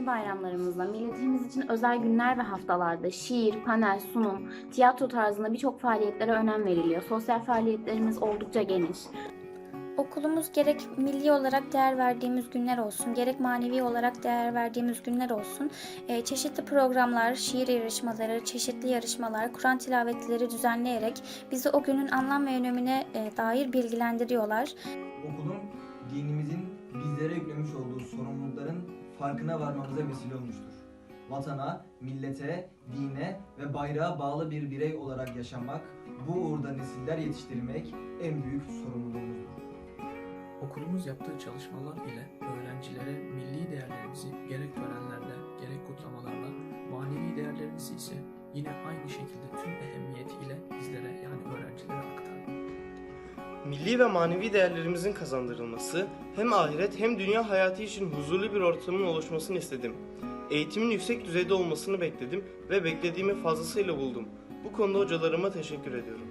resmi bayramlarımızda, milletimiz için özel günler ve haftalarda şiir, panel, sunum, tiyatro tarzında birçok faaliyetlere önem veriliyor. Sosyal faaliyetlerimiz oldukça geniş. Okulumuz gerek milli olarak değer verdiğimiz günler olsun, gerek manevi olarak değer verdiğimiz günler olsun. e, çeşitli programlar, şiir yarışmaları, çeşitli yarışmalar, Kur'an tilavetleri düzenleyerek bizi o günün anlam ve önemine e, dair bilgilendiriyorlar. Okulun dinimizin bizlere yüklemiş olduğu sorumlulukların farkına varmamıza vesile olmuştur. Vatana, millete, dine ve bayrağa bağlı bir birey olarak yaşamak, bu uğurda nesiller yetiştirmek en büyük sorumluluğumuzdur. Okulumuz yaptığı çalışmalar ile öğrencilere milli değerlerimizi gerek törenlerde gerek kutlamalarla, manevi değerlerimizi ise yine aynı şekilde tüm ehemmiyetiyle Milli ve manevi değerlerimizin kazandırılması, hem ahiret hem dünya hayatı için huzurlu bir ortamın oluşmasını istedim. Eğitimin yüksek düzeyde olmasını bekledim ve beklediğimi fazlasıyla buldum. Bu konuda hocalarıma teşekkür ediyorum.